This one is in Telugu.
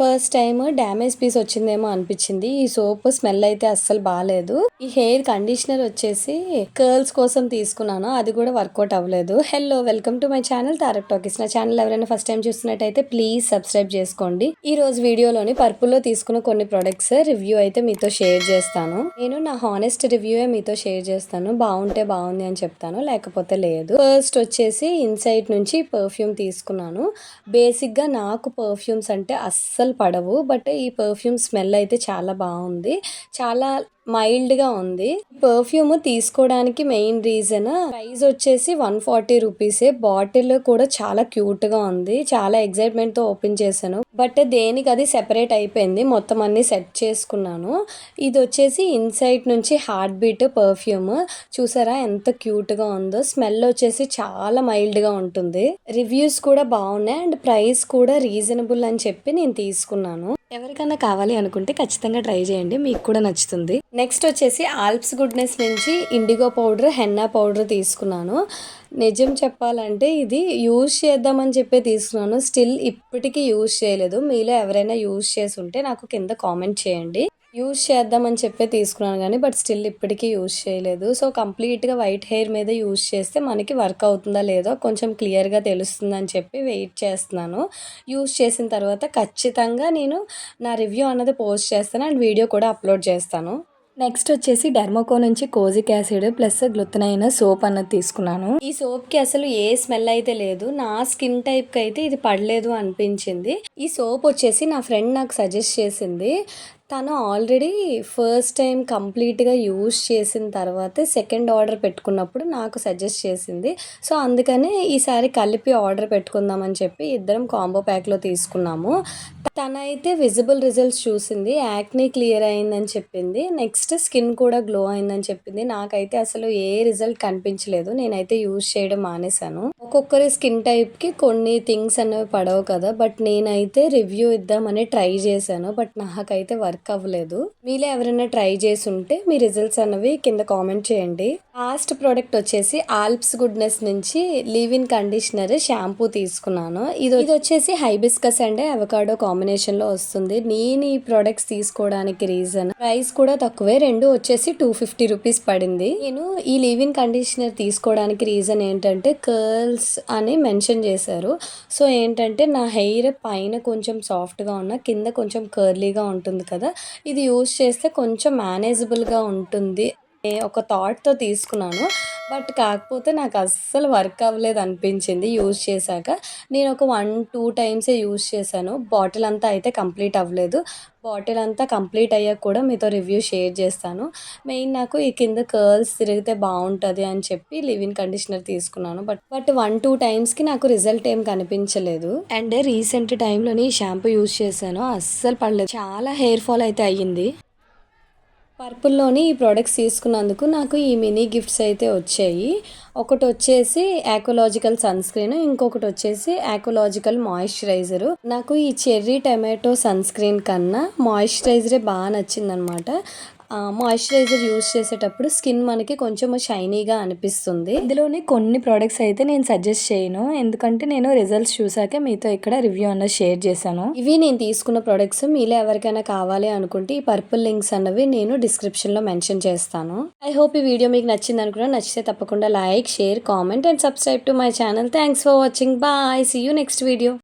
ఫస్ట్ టైం డ్యామేజ్ పీస్ వచ్చిందేమో అనిపించింది. ఈ సోప్ స్మెల్ అయితే అస్సలు బాగాలేదు ఈ హెయిర్ కండిషనర్ వచ్చేసి కర్ల్స్ కోసం తీసుకున్నాను. అది కూడా వర్కౌట్ అవ్వలేదు. Hello welcome to my channel Tarak talkies. నా ఛానల్ ఎవరైనా ఫస్ట్ టైం చూస్తున్నట్టయితే ప్లీజ్ సబ్స్క్రైబ్ చేసుకోండి. ఈ రోజు వీడియోలోని పర్పుల్లో తీసుకున్న కొన్ని ప్రొడక్ట్స్ రివ్యూ అయితే మీతో షేర్ చేస్తాను. నేను నా హానెస్ట్ రివ్యూ మీతో షేర్ చేస్తాను. బాగుంటే బాగుంది అని చెప్తాను లేకపోతే లేదు. ఫస్ట్ వచ్చేసి ఇన్సైట్ నుంచి పర్ఫ్యూమ్ తీసుకున్నాను. బేసిక్గా నాకు పర్ఫ్యూమ్స్ అంటే అస్సలు పడవు బట్ ఈ పర్ఫ్యూమ్ స్మెల్ అయితే చాలా బాగుంది. చాలా మైల్డ్గా ఉంది. పర్ఫ్యూమ్ తీసుకోవడానికి మెయిన్ రీజన్ ప్రైస్ వచ్చేసి వన్ ఫార్టీ రూపీసే. బాటిల్ కూడా చాలా క్యూట్గా ఉంది. చాలా ఎక్సైట్మెంట్తో ఓపెన్ చేశాను. బట్ దేనికి అది సెపరేట్ అయిపోయింది. మొత్తం అన్ని సెట్ చేసుకున్నాను. ఇది వచ్చేసి ఇన్సైట్ నుంచి హార్ట్ బీట్ పర్ఫ్యూమ్. చూసారా ఎంత క్యూట్గా ఉందో. స్మెల్ వచ్చేసి చాలా మైల్డ్గా ఉంటుంది. రివ్యూస్ కూడా బాగున్నాయి. అండ్ ప్రైస్ కూడా రీజనబుల్ అని చెప్పి నేను తీసుకున్నాను. ఎవరికైనా కావాలి అనుకుంటే ఖచ్చితంగా ట్రై చేయండి. మీకు కూడా నచ్చుతుంది. నెక్స్ట్ వచ్చేసి ఆల్ప్స్ గుడ్నెస్ నుంచి ఇండిగో పౌడర్ హెన్నా పౌడర్ తీసుకున్నాను. నిజం చెప్పాలంటే ఇది యూజ్ చేద్దామని చెప్పి తీసుకున్నాను. స్టిల్ ఇప్పటికీ యూజ్ చేయలేదు. మీలో ఎవరైనా యూజ్ చేసి ఉంటే నాకు కింద కామెంట్ చేయండి. యూజ్ చేద్దామని చెప్పి తీసుకున్నాను కానీ బట్ స్టిల్ ఇప్పటికీ యూజ్ చేయలేదు. సో కంప్లీట్గా వైట్ హెయిర్ మీద యూజ్ చేస్తే మనకి వర్క్ అవుతుందా లేదో కొంచెం క్లియర్గా తెలుస్తుందని చెప్పి వెయిట్ చేస్తున్నాను. యూజ్ చేసిన తర్వాత ఖచ్చితంగా నేను నా రివ్యూ అన్నది పోస్ట్ చేస్తాను అండ్ వీడియో కూడా అప్లోడ్ చేస్తాను. నెక్స్ట్ వచ్చేసి డెర్మోకో నుంచి kojic acid plus glutathione soap అన్నది తీసుకున్నాను. ఈ సోప్కి అసలు ఏ స్మెల్ అయితే లేదు. నా స్కిన్ టైప్కి అయితే ఇది పడలేదు అనిపించింది. ఈ సోప్ వచ్చేసి నా ఫ్రెండ్ నాకు సజెస్ట్ చేసింది. తను ఆల్రెడీ ఫస్ట్ టైం కంప్లీట్గా యూజ్ చేసిన తర్వాత సెకండ్ ఆర్డర్ పెట్టుకున్నప్పుడు నాకు సజెస్ట్ చేసింది. సో అందుకనే ఈసారి కలిపి ఆర్డర్ పెట్టుకుందామని చెప్పి ఇద్దరం కాంబో ప్యాక్లో తీసుకున్నాము. తనైతే విజిబుల్ రిజల్ట్స్ చూసింది యాక్నీ క్లియర్ అయిందని చెప్పింది నెక్స్ట్ స్కిన్ కూడా గ్లో అయిందని చెప్పింది. నాకైతే అసలు ఏ రిజల్ట్ కనిపించలేదు నేనైతే యూజ్ చేయడం మానేశాను. ఒక్కొక్కరి స్కిన్ టైప్కి కొన్ని థింగ్స్ అనేవి పడవు కదా బట్ నేనైతే రివ్యూ ఇద్దామని ట్రై చేశాను. బట్ నాకైతే వర్క్ అవ్వలేదు. మీలో ఎవరైనా ట్రై చేసి ఉంటే మీ రిజల్ట్స్ అనేవి కింద కామెంట్ చేయండి. లాస్ట్ ప్రోడక్ట్ వచ్చేసి ఆల్ప్స్ గుడ్నెస్ నుంచి లీవ్ ఇన్ కండిషనర్ షాంపూ తీసుకున్నాను. ఇది ఇది వచ్చేసి హైబిస్కస్ అండ్ అవకాడో కాంబినేషన్లో వస్తుంది. నేను ఈ ప్రోడక్ట్స్ తీసుకోవడానికి రీజన్ ప్రైస్ కూడా తక్కువే. రెండు వచ్చేసి టూ ఫిఫ్టీ రూపీస్ పడింది. నేను ఈ లీవ్ ఇన్ కండిషనర్ తీసుకోవడానికి రీజన్ ఏంటంటే కర్ల్స్ అని మెన్షన్ చేశారు. సో ఏంటంటే నా హెయిర్ పైన కొంచెం సాఫ్ట్గా ఉన్న కింద కొంచెం కర్లీగా ఉంటుంది కదా ఇది యూస్ చేస్తే కొంచెం మేనేజబుల్గా ఉంటుంది. ఒక థాట్తో తీసుకున్నాను. బట్ కాకపోతే నాకు అస్సలు వర్క్ అవ్వలేదు అనిపించింది యూజ్ చేశాక. నేను ఒక వన్ టూ టైమ్సే యూజ్ చేశాను. బాటిల్ అంతా అయితే కంప్లీట్ అవ్వలేదు. బాటిల్ అంతా కంప్లీట్ అయ్యాక కూడా మీతో రివ్యూ షేర్ చేస్తాను. మెయిన్ నాకు ఈ కింద కర్ల్స్ తిరిగితే బాగుంటుంది అని చెప్పి లివిన్ కండిషనర్ తీసుకున్నాను. బట్ బట్ వన్ టూ టైమ్స్కి నాకు రిజల్ట్ ఏం కనిపించలేదు. అండ్ రీసెంట్ టైంలోని ఈ షాంపూ యూజ్ చేశాను. అస్సలు పడలేదు. చాలా హెయిర్ ఫాల్ అయితే అయ్యింది. పర్పుల్లోని ఈ ప్రోడక్ట్స్ తీసుకున్నందుకు నాకు ఈ మినీ గిఫ్ట్స్ అయితే వచ్చాయి. ఒకటి వచ్చేసి యాకోలాజికల్ సన్ స్క్రీన్ ఇంకొకటి వచ్చేసి యాకోలాజికల్ మాయిశ్చరైజర్. నాకు ఈ చెర్రీ టమాటో సన్ స్క్రీన్ కన్నా మాయిశ్చరైజరే బాగా నచ్చిందనమాట మాయిశ్చరైజర్ యూస్ చేసేటప్పుడు స్కిన్ మనకి కొంచెం షైనీగా అనిపిస్తుంది. ఇందులోనే కొన్ని ప్రోడక్ట్స్ అయితే నేను సజెస్ట్ చేయను. ఎందుకంటే నేను రిజల్ట్స్ చూసాక మీతో ఇక్కడ రివ్యూ అన్న షేర్ చేశాను. ఇవి నేను తీసుకున్న ప్రోడక్ట్స్ మీలో ఎవరికైనా కావాలి అనుకుంటే ఈ పర్పుల్ లింక్స్ అన్నవి నేను డిస్క్రిప్షన్లో మెన్షన్ చేస్తాను. ఐ హోప్ ఈ వీడియో మీకు నచ్చింది అనుకున్నా నచ్చితే తప్పకుండా like share comment and subscribe to my channel thanks for watching bye see you next video